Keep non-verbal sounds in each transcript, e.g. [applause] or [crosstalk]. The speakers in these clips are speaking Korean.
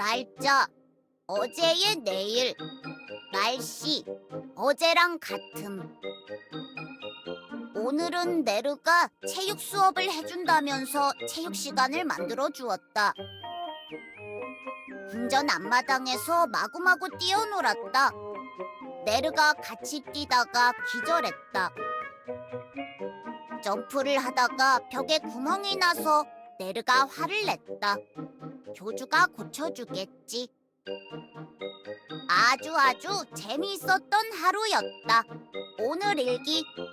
날짜, 어제의 내일, 날씨, 어제랑 같음. 오늘은 네르가 체육 수업을 해준다면서 체육 시간을 만들어 주었다. 궁전 앞마당에서 마구마구 뛰어놀았다. 네르가 같이 뛰다가 기절했다. 점프를 하다가 벽에 구멍이 나서 네르가 화를 냈다. 교주가 고쳐주겠지. 아주 아주 재미있었던 하루였다. 오늘 일기 끝.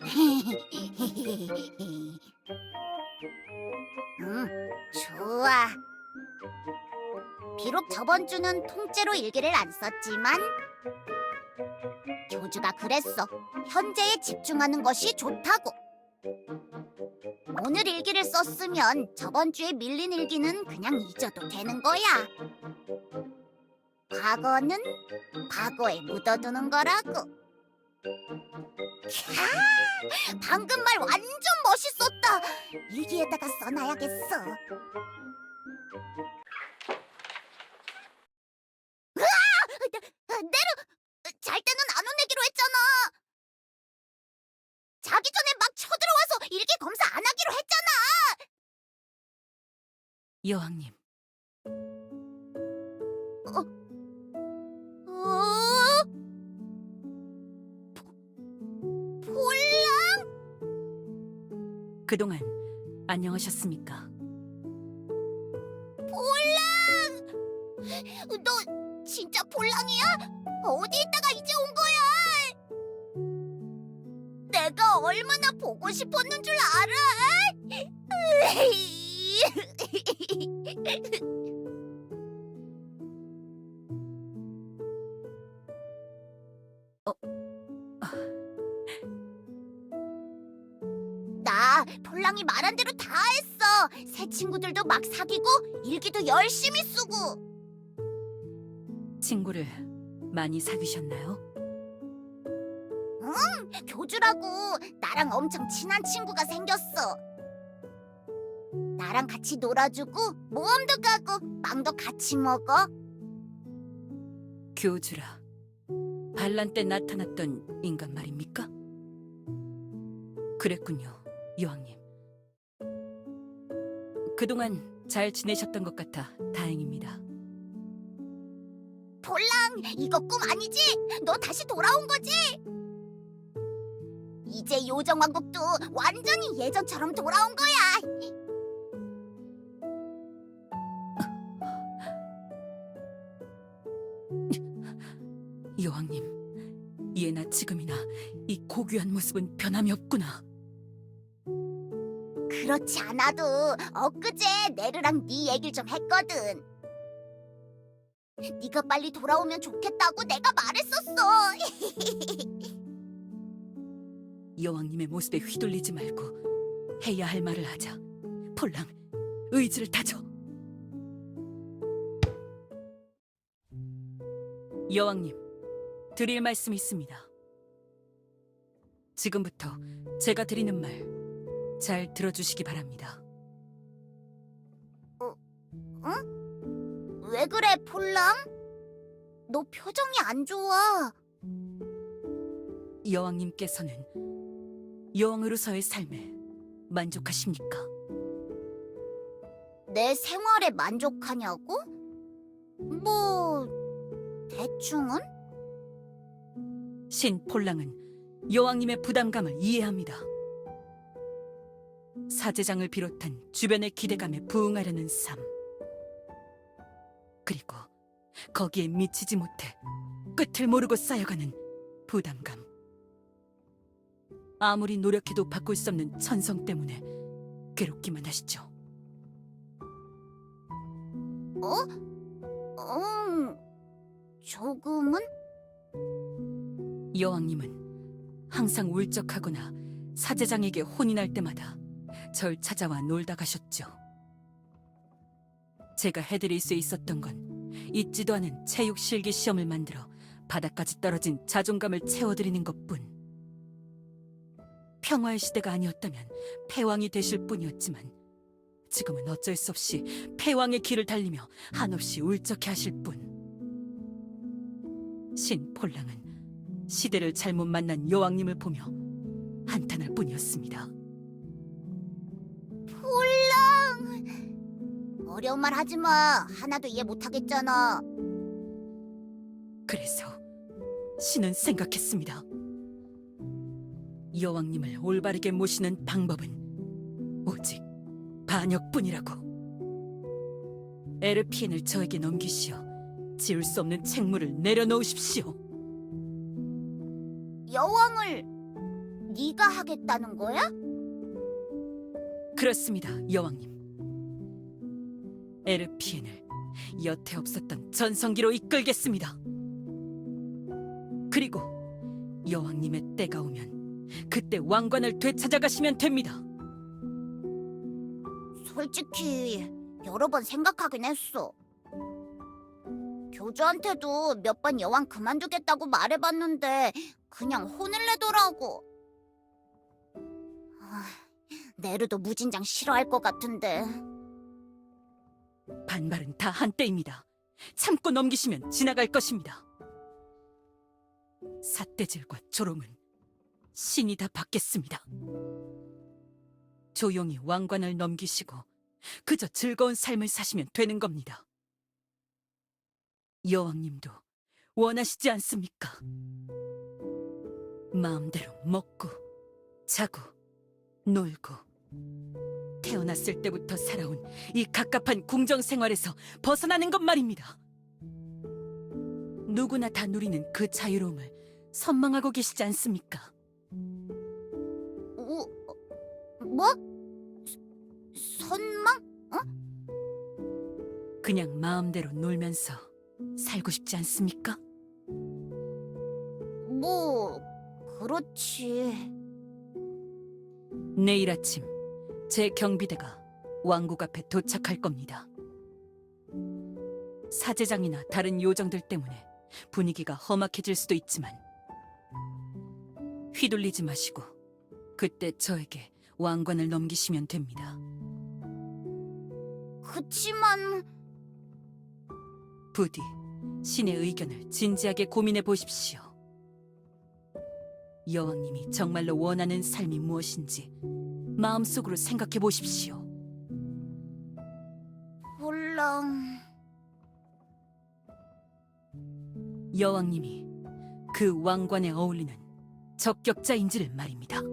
[laughs] 음, 좋아. 비록 저번 주는 통째로 일기를 안 썼지만 교주가 그랬어. 현재에 집중하는 것이 좋다고. 오늘 일기를 썼으면 저번 주에 밀린 일기는 그냥 잊어도 되는 거야. 과거는 과거에 묻어두는 거라고. 캬! 방금 말 완전 멋있었다. 일기에다가 써놔야겠어. 자기 전에 막 쳐들어와서 일기 검사 안 하기로 했잖아. 여왕님, 어? 폴- 폴라? 그동안 안녕하셨습니까? 너 진짜 폴랑이야? 어디 있다가 이제 온 거야? 얼마나 보고 싶었는 줄 알아? [laughs] 나 폴랑이 말한 대로 다 했어. 새 친구들도 막 사귀고 일기도 열심히 쓰고. 친구를 많이 사귀셨나요? 교주라고 나랑 엄청 친한 친구가 생겼어. 나랑 같이 놀아주고 모험도 가고 빵도 같이 먹어. 교주라. 반란 때 나타났던 인간 말입니까? 그랬군요, 여왕님. 그동안 잘 지내셨던 것 같아 다행입니다. 폴랑 이거 꿈 아니지? 너 다시 돌아온 거지? 이제 요정왕국도 완전히 예전처럼 돌아온 거야. 여왕님, 예나 지금이나 이 고귀한 모습은 변함이 없구나. 그렇지 않아도 엊그제 네르랑 네 얘기를 좀 했거든. 네가 빨리 돌아오면 좋겠다고 내가 말했었어. [laughs] 여왕님의 모습에 휘둘리지 말고 해야 할 말을 하자. 폴랑, 의지를 다져. 여왕님, 드릴 말씀이 있습니다. 지금부터 제가 드리는 말 잘 들어주시기 바랍니다. 왜 그래, 폴랑? 너 표정이 안 좋아. 여왕님께서는 여왕으로서의 삶에 만족하십니까? 내 생활에 만족하냐고? 뭐 대충은? 신 폴랑은 여왕님의 부담감을 이해합니다. 사제장을 비롯한 주변의 기대감에 부응하려는 삶. 그리고 거기에 미치지 못해 끝을 모르고 쌓여가는 부담감. 아무리 노력해도 바꿀 수 없는 천성 때문에 괴롭기만 하시죠. 어? 음, 조금은? 여왕님은 항상 울적하거나 사제장에게 혼이 날 때마다 절 찾아와 놀다 가셨죠. 제가 해드릴 수 있었던 건 잊지도 않은 체육 실기 시험을 만들어 바닥까지 떨어진 자존감을 채워드리는 것뿐. 평화의 시대가 아니었다면 패왕이 되실 뿐이었지만 지금은 어쩔 수 없이 패왕의 길을 달리며 한없이 울적해 하실 뿐. 신 폴랑은 시대를 잘못 만난 여왕님을 보며 한탄할 뿐이었습니다. 폴랑! 어려운 말 하지 마. 하나도 이해 못 하겠잖아. 그래서 신은 생각했습니다. 여왕님을 올바르게 모시는 방법은 오직 반역뿐이라고. 에르피엔을 저에게 넘기시어 지울 수 없는 책무를 내려놓으십시오. 여왕을 네가 하겠다는 거야? 그렇습니다, 여왕님. 에르피엔을 여태 없었던 전성기로 이끌겠습니다. 그리고 여왕님의 때가 오면 그때 왕관을 되찾아가시면 됩니다. 솔직히 여러 번 생각하긴 했어. 교주한테도 몇 번 여왕 그만두겠다고 말해봤는데 그냥 혼을 내더라고. 아, 네르도 무진장 싫어할 것 같은데. 반발은 다 한때입니다. 참고 넘기시면 지나갈 것입니다. 삿대질과 조롱은 신이 다 받겠습니다. 조용히 왕관을 넘기시고 그저 즐거운 삶을 사시면 되는 겁니다. 여왕님도 원하시지 않습니까? 마음대로 먹고 자고 놀고 태어났을 때부터 살아온 이 갑갑한 궁정 생활에서 벗어나는 것 말입니다. 누구나 다 누리는 그 자유로움을 선망하고 계시지 않습니까? 뭐? 서- 선망? 그냥 마음대로 놀면서 살고 싶지 않습니까? 뭐 그렇지. 내일 아침 제 경비대가 왕국 앞에 도착할 겁니다. 사제장이나 다른 요정들 때문에 분위기가 험악해질 수도 있지만 휘둘리지 마시고 그때 저에게 왕관을 넘기시면 됩니다. 그치만 부디 신의 의견을 진지하게 고민해 보십시오. 여왕님이 정말로 원하는 삶이 무엇인지 마음속으로 생각해 보십시오. 폴랑 여왕님이 그 왕관에 어울리는 적격자인지를 말입니다.